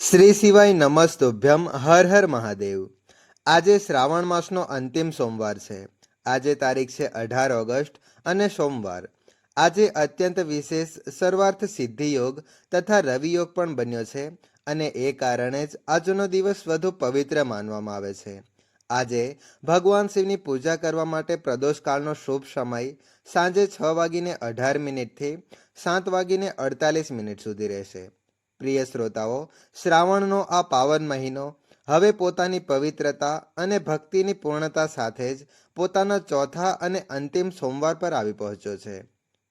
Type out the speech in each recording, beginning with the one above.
શ્રી શિવાય નમસ્તુભ્યમ હર હર મહાદેવ. આજે શ્રાવણ માસનો અંતિમ સોમવાર છે. આજે તારીખ છે અઢાર ઓગસ્ટ અને સોમવાર. આજે અત્યંત વિશેષ સર્વાર્થ સિદ્ધિ યોગ તથા રવિ યોગ પણ બન્યો છે અને એ કારણે જ આજનો દિવસ વધુ પવિત્ર માનવામાં આવે છે. આજે ભગવાન શિવની પૂજા કરવા માટે પ્રદોષકાળનો શુભ સમય સાંજે છ વાગીને અઢાર મિનિટથી સાત વાગીને અડતાલીસ મિનિટ સુધી રહેશે. પ્રિય શ્રોતાઓ, શ્રાવણનો આ પાવન મહિનો હવે પોતાની પવિત્રતા અને ભક્તિની પૂર્ણતા સાથે જ પોતાના ચોથા અને અંતિમ સોમવાર પર આવી પહોંચ્યો છે.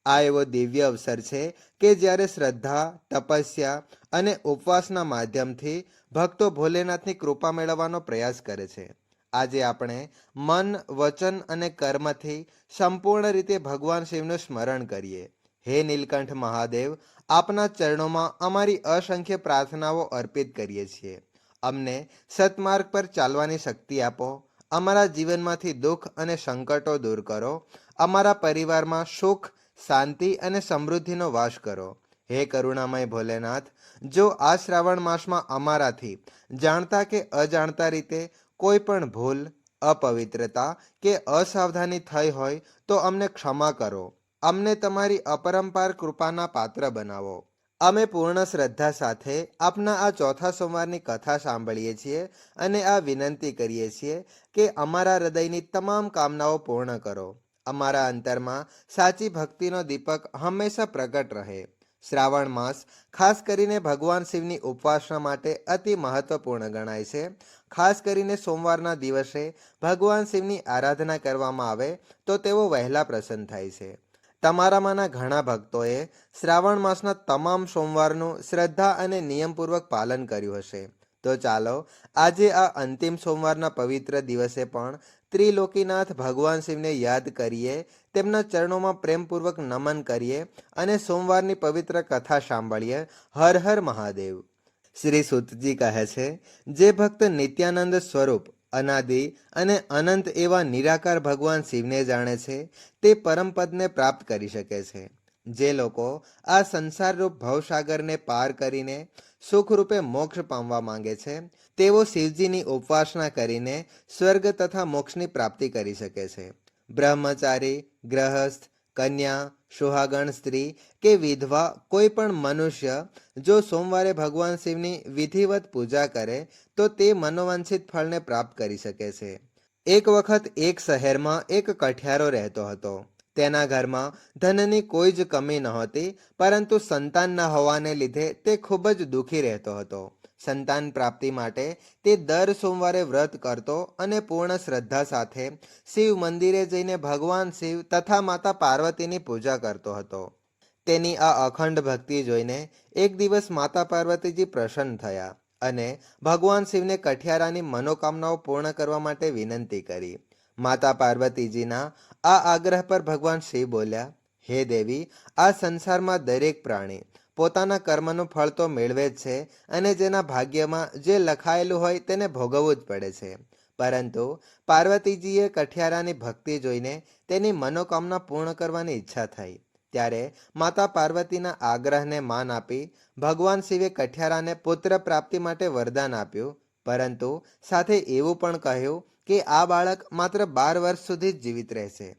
આ એવો દિવ્ય અવસર છે કે જ્યારે શ્રદ્ધા, તપસ્યા અને ઉપવાસના માધ્યમથી ભક્તો ભોલેનાથની કૃપા મેળવવાનો પ્રયાસ કરે છે. આજે આપણે મન, વચન અને કર્મથી સંપૂર્ણ રીતે ભગવાન શિવનું સ્મરણ કરીએ. હે નીલકંઠ મહાદેવ, આપના ચરણોમાં અમારી અસંખ્ય પ્રાર્થનાઓ અર્પિત કરીએ છીએ. અમને સતમાર્ગ પર ચાલવાની શક્તિ આપો, અમારા જીવનમાંથી દુઃખ અને સંકટો દૂર કરો, અમારા પરિવારમાં સુખ, શાંતિ અને સમૃદ્ધિનો વાસ કરો. હે કરુણામય ભોલેનાથ, જો આ શ્રાવણ માસમાં અમારાથી જાણતા કે અજાણતા રીતે કોઈ પણ ભૂલ, અપવિત્રતા કે અસાવધાની થઈ હોય તો અમને ક્ષમા કરો. અમને તમારી અપરંપાર કૃપાના પાત્ર બનાવો. અમે પૂર્ણ શ્રદ્ધા સાથે આપના આ ચોથા સોમવારની કથા સાંભળીએ છીએ અને આ વિનંતી કરીએ છીએ કે અમારા હૃદયની તમામ કામનાઓ પૂર્ણ કરો. અમારા અંતરમાં સાચી ભક્તિનો દીપક હંમેશા પ્રગટ રહે. શ્રાવણ માસ ખાસ કરીને ભગવાન શિવની ઉપાસના માટે અતિ મહત્વપૂર્ણ ગણાય છે. ખાસ કરીને સોમવારના દિવસે ભગવાન શિવની આરાધના કરવામાં આવે તો તેઓ વહેલા પ્રસન્ન થાય છે. તમારામાંના ઘણા ભક્તોએ શ્રાવણ માસના તમામ સોમવારનું શ્રદ્ધા અને નિયમપૂર્વક પાલન કર્યું હશે. તો ચાલો, આજે આ અંતિમ સોમવારના પવિત્ર દિવસે પણ ત્રિલોકીનાથ ભગવાન શિવને યાદ કરીએ, તેમના ચરણોમાં પ્રેમપૂર્વક નમન કરીએ અને સોમવારની પવિત્ર કથા સાંભળીએ. હર હર મહાદેવ. શ્રી સુતજી કહે છે, જે ભક્ત નિત્યાનંદ સ્વરૂપ અનાદિ અને અનંત એવા નિરાકાર ભગવાન શિવને જાણે છે, તે પરમપદને પ્રાપ્ત કરી શકે છે. જે લોકો આ સંસારરૂપ ભવસાગરને પાર કરીને સુખરૂપે મોક્ષ પામવા માંગે છે, તેઓ શિવજીની ઉપાસના કરીને સ્વર્ગ તથા મોક્ષની પ્રાપ્તિ કરી શકે છે. બ્રહ્મચારી, ગ્રહસ્થ કન્યા, સુહાગણ સ્ત્રી કે વિધવા કોઈ પણ મનુષ્ય જો સોમવારે ભગવાન શિવની વિધિવત પૂજા કરે, તો તે મનોવાંછિત ફળને પ્રાપ્ત કરી શકે છે. એક વખત એક શહેરમાં એક કઠિયારો રહેતો હતો. તેના ઘરમાં ધનની કોઈ જ કમી નહોતી, પરંતુ સંતાન ન હોવાને લીધે તે ખૂબ જ દુઃખી રહેતો હતો. સંતાન પ્રાપ્તિ માટે તે દર સોમવારે વ્રત કરતો અને પૂર્ણ શ્રદ્ધા સાથે શિવ મંદિરે જઈને ભગવાન શિવ તથા માતા પાર્વતીની પૂજા કરતો હતો. તેની આ અખંડ ભક્તિ જોઈને એક દિવસ માતા પાર્વતીજી પ્રસન્ન થયા અને ભગવાન શિવને કઠિયારાની મનોકામનાઓ પૂર્ણ કરવા માટે વિનંતી કરી. માતા પાર્વતીજીના આ આગ્રહ પર ભગવાન શિવ બોલ્યા, હે દેવી, આ સંસારમાં દરેક પ્રાણી પોતાના કર્મનું ફળ તો મેળવે જ છે અને જેના ભાગ્યમાં જે લખાયેલું હોય તેને ભોગવવું જ પડે છે. પરંતુ પાર્વતીજીએ કઠિયારાની ભક્તિ જોઈને તેની મનોકામના પૂર્ણ કરવાની ઈચ્છા થઈ. ત્યારે માતા પાર્વતીના આગ્રહને માન આપી ભગવાન શિવે કઠિયારાને પુત્ર પ્રાપ્તિ માટે વરદાન આપ્યું. પરંતુ સાથે એવું પણ કહ્યું કે આ બાળક માત્ર બાર વર્ષ સુધી જ જીવિત રહેશે.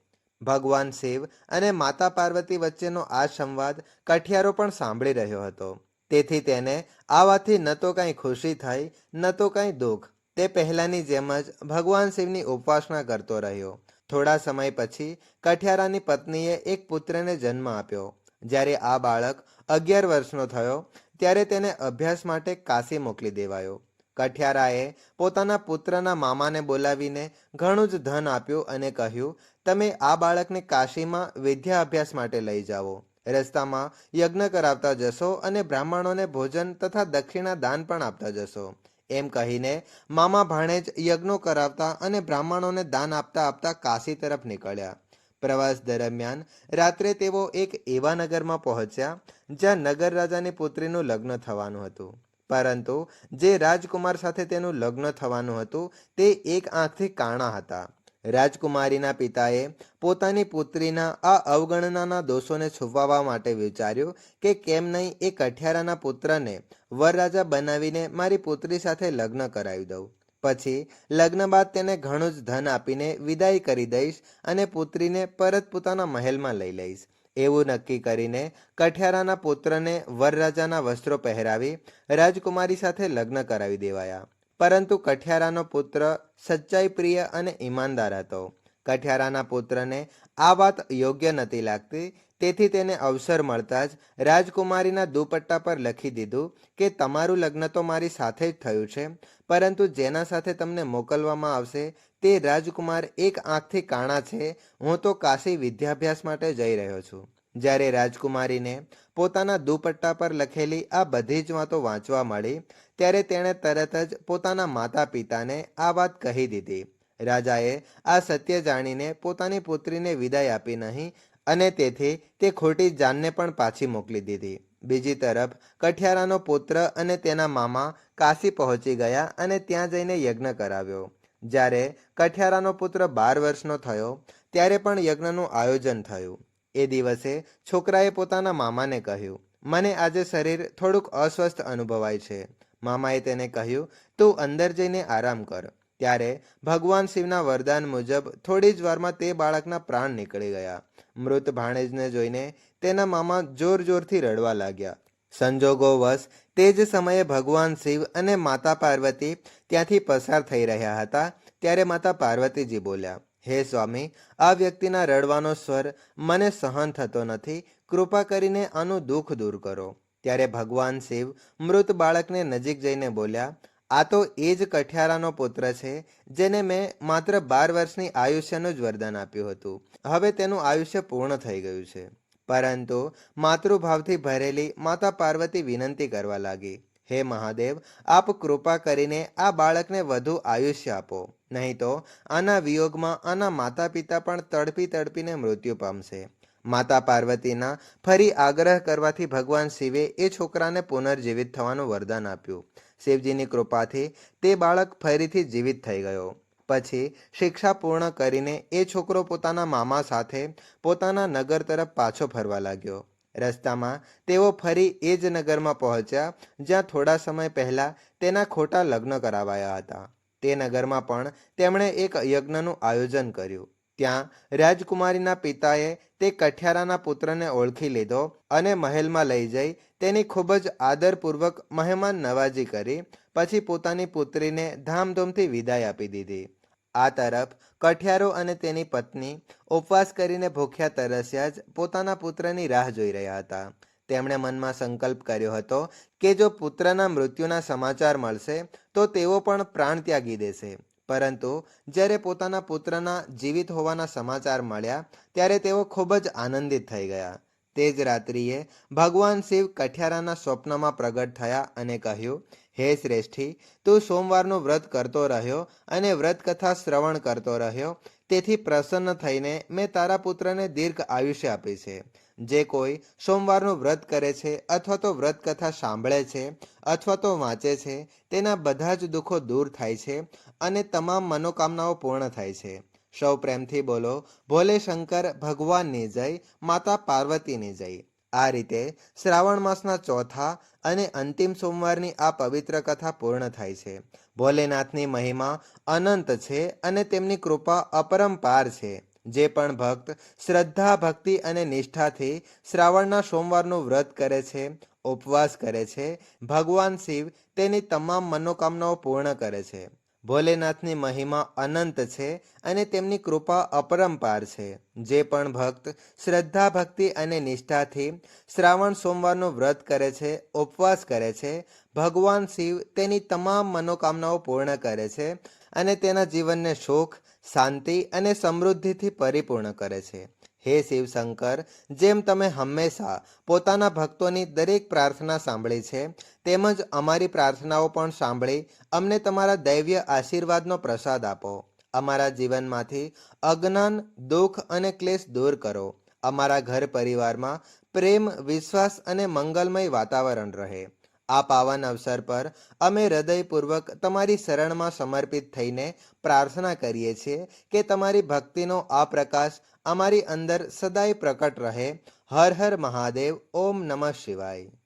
ભગવાન શિવ અને માતા પાર્વતી વચ્ચેનો આ સંવાદ કઠિયારો પણ સાંભળી રહ્યો હતો. તેથી તેને આવાથી ન તો કાંઈ ખુશી થઈ, ન તો કાંઈ દુઃખ. તે પહેલાંની જેમ જ ભગવાન શિવની ઉપાસના કરતો રહ્યો. થોડા સમય પછી કઠિયારાની પત્નીએ એક પુત્રને જન્મ આપ્યો. જ્યારે આ બાળક અગિયાર વર્ષનો થયો, ત્યારે તેને અભ્યાસ માટે કાશી મોકલી દેવાયો. કઠિયારાએ પોતાના પુત્રના મામાને બોલાવીને ઘણું જ ધન આપ્યું અને કહ્યું, તમે આ બાળકને કાશીમાં વિદ્યા અભ્યાસ માટે લઈ જાઓ. રસ્તામાં યજ્ઞ કરાવતા જશો અને બ્રાહ્મણોને ભોજન તથા દક્ષિણા દાન પણ આપતા જશો. એમ કહીને મામા ભાણેજ યજ્ઞો કરાવતા અને બ્રાહ્મણોને દાન આપતા આપતા કાશી તરફ નીકળ્યા. પ્રવાસ દરમિયાન રાત્રે તેઓ એક એવા નગરમાં પહોંચ્યા જ્યાં નગર રાજાની પુત્રીનું લગ્ન થવાનું હતું. પરંતુ જે રાજકુમાર સાથે તેનું લગ્ન થવાનું હતું, તે એક આંખથી કાણા હતા. રાજકુમારીના પિતાએ પોતાની પુત્રીના આ અવગણનાના દોષોને છુપાવવા માટે વિચાર્યું કે કેમ નહીં એ કઠિયારાના પુત્રને વરરાજા બનાવીને મારી પુત્રી સાથે લગ્ન કરાવી દઉં. પછી લગ્ન બાદ તેને ઘણું જ ધન આપીને વિદાય કરી દઈશ અને પુત્રીને પરત પોતાના મહેલમાં લઈ લઈશ. એવું નક્કી કરીને કઠિયારાના પુત્રને વરરાજાના વસ્ત્રો પહેરાવી રાજકુમારી સાથે લગ્ન કરાવી દેવાયા. પરંતુ કઠિયારાનો પુત્ર સચ્ચાઈ પ્રિય અને ઈમાનદાર હતો. કઠિયારાના પુત્રને આ વાત યોગ્ય નથી લાગતી. તેથી તેને અવસર મળતા જ રાજકુમારીના દુપટ્ટા પર લખી દીધું કે, તમારું લગ્ન તો મારી સાથે જ થયું છે, પરંતુ જેના સાથે તમને મોકલવામાં આવશે તે રાજકુમાર એક આંખથી કાણા છે. હું તો કાશી વિદ્યાભ્યાસ માટે જઈ રહ્યો છું. જ્યારે રાજકુમારીને પોતાના દુપટ્ટા પર લખેલી આ બધી જ વાતો વાંચવા મળી, ત્યારે તેણે તરત જ પોતાના માતા પિતાને આ વાત કહી દીધી. રાજાએ આ સત્ય જાણીને પોતાની પુત્રીને વિદાય આપી નહીં અને તેથી તે ખોટી જાનને પણ પાછી મોકલી દીધી. બીજી તરફ, કઠિયારાનો પુત્ર અને તેના મામા કાશી પહોંચી ગયા અને ત્યાં જઈને યજ્ઞ કરાવ્યો. જ્યારે કઠિયારાનો પુત્ર બાર વર્ષનો થયો, ત્યારે પણ યજ્ઞનું આયોજન થયું. એ દિવસે છોકરાએ પોતાના મામાને કહ્યું, મને આજે શરીર થોડુંક અસ્વસ્થ અનુભવાય છે. મામાએ તેને કહ્યું, તું અંદર જઈને આરામ કર. ત્યારે ભગવાન શિવના વરદાન મુજબ થોડી જ વારમાં તે બાળકના પ્રાણ નીકળી ગયા. મૃત ભાણેજને જોઈને તેના મામા જોર જોરથી રડવા લાગ્યા. સંજોગોવશ તે જ સમયે ભગવાન શિવ અને માતા પાર્વતી ત્યાંથી પસાર થઈ રહ્યા હતા, ત્યારે માતા પાર્વતીજી બોલ્યા, હે સ્વામી, આ વ્યક્તિના રડવાનો સ્વર મને સહન થતો નથી, કૃપા કરીને આનું દુઃખ દૂર કરો. ત્યારે ભગવાન શિવ મૃત બાળકને નજીક જઈને બોલ્યા, આ તો એ જ કઠિયારાનો પુત્ર છે, જેને મેં માત્ર બાર વર્ષની આયુષ્યનું જ વરદાન આપ્યું હતું. હવે તેનું આયુષ્ય પૂર્ણ થઈ ગયું છે. પરંતુ માતૃભાવથી ભરેલી માતા પાર્વતી વિનંતી કરવા લાગી. હે મહાદેવ, આપ કૃપા કરીને આ બાળકને વધુ આયુષ્ય આપો, નહીં તો આના વિયોગમાં આના માતા પિતા પણ તડપી તડપીને મૃત્યુ પામશે. માતા પાર્વતીના ફરી આગ્રહ કરવાથી ભગવાન શિવે એ છોકરાને પુનર્જીવિત થવાનું વરદાન આપ્યું. શિવજીની કૃપાથી તે બાળક ફરીથી જીવિત થઈ ગયો. પછી શિક્ષા પૂર્ણ કરીને એ છોકરો પોતાના મામા સાથે પોતાના નગર તરફ પાછો ફરવા લાગ્યો. રસ્તામાં તેઓ ફરી એ જ નગરમાં પહોંચ્યા, જ્યાં થોડા સમય પહેલાં તેના ખોટા લગ્ન કરાવાયા હતા. તે નગરમાં પણ તેમણે એક યજ્ઞનું આયોજન કર્યું. ત્યાં રાજકુમારીના પિતાએ તે કઠિયારાના પુત્રને ઓળખી લીધો અને મહેલમાં લઈ જઈ તેની ખૂબ જ આદરપૂર્વક મહેમાન નવાજી કરી, પછી પોતાની પુત્રીને ધામધૂમથી વિદાય આપી દીધી. આ તરફ કઠિયારો અને તેની પત્ની ઉપવાસ કરીને ભૂખ્યા તરસ્યા જ પોતાના પુત્રની રાહ જોઈ રહ્યા હતા. તેમણે મનમાં સંકલ્પ કર્યો હતો કે જો પુત્રના મૃત્યુના સમાચાર મળશે, તો તેઓ પણ પ્રાણ ત્યાગી દેશે. પરંતુ જ્યારે પોતાના પુત્રના જીવિત હોવાના સમાચાર મળ્યા, ત્યારે તેઓ ખૂબ જ આનંદિત થઈ ગયા. તે જ રાત્રિએ ભગવાન શિવ કઠિયારાના સ્વપ્નમાં પ્રગટ થયા અને કહ્યું હે શ્રેષ્ઠી, તું સોમવારનું વ્રત કરતો રહ્યો અને વ્રત કથા શ્રવણ કરતો રહ્યો. તેથી પ્રસન્ન થઈને મેં તારા પુત્રને દીર્ઘ આયુષ્ય આપી છે. જે કોઈ સોમવારનું વ્રત કરે છે અથવા તો વ્રત કથા સાંભળે છે અથવા તો વાંચે છે, તેના બધા જ દુઃખો દૂર થાય છે અને તમામ મનોકામનાઓ પૂર્ણ થાય છે. સૌ પ્રેમથી બોલો, ભોલે શંકર ભગવાનની જય, માતા પાર્વતીની જય. આ રીતે શ્રાવણ માસના ચોથા અને અંતિમ સોમવારની આ પવિત્ર કથા પૂર્ણ થાય છે. ભોલેનાથની મહિમા અનંત છે અને તેમની કૃપા અપરંપાર છે. જે પણ ભક્ત શ્રદ્ધા, ભક્તિ અને નિષ્ઠાથી શ્રાવણના સોમવારનું વ્રત કરે છે, ઉપવાસ કરે છે, ભગવાન શિવ તેની તમામ મનોકામનાઓ પૂર્ણ કરે છે. ભોલેનાથની મહિમા અનંત છે અને તેમની કૃપા અપરંપાર છે. જે પણ ભક્ત શ્રદ્ધા, ભક્તિ અને નિષ્ઠાથી શ્રાવણ સોમવારનું વ્રત કરે છે, ઉપવાસ કરે છે, ભગવાન શિવ તેની તમામ મનોકામનાઓ પૂર્ણ કરે છે અને તેના જીવનને સુખ, શાંતિ અને સમૃદ્ધિથી પરિપૂર્ણ કરે છે. હે શિવશંકર જેમ તમે હંમેશા પોતાના ભક્તોની દરેક પ્રાર્થના સાંભળી છે, તેમજ અમારી પ્રાર્થનાઓ પણ સાંભળી, અમને તમારા દૈવ્ય આશીર્વાદનો પ્રસાદ આપો. અમારા જીવનમાંથી અજ્ઞાન, દુઃખ અને ક્લેશ દૂર કરો. અમારા ઘર પરિવારમાં પ્રેમ, વિશ્વાસ અને મંગલમય વાતાવરણ રહે. આ પાવન અવસર પર અમે હૃદયપૂર્વક તમારી શરણમાં સમર્પિત થઈને પ્રાર્થના કરીએ છીએ કે તમારી ભક્તિનો આ પ્રકાશ અમારી અંદર સદાય પ્રકટ રહે. હર હર મહાદેવ, ઓમ નમઃ શિવાય.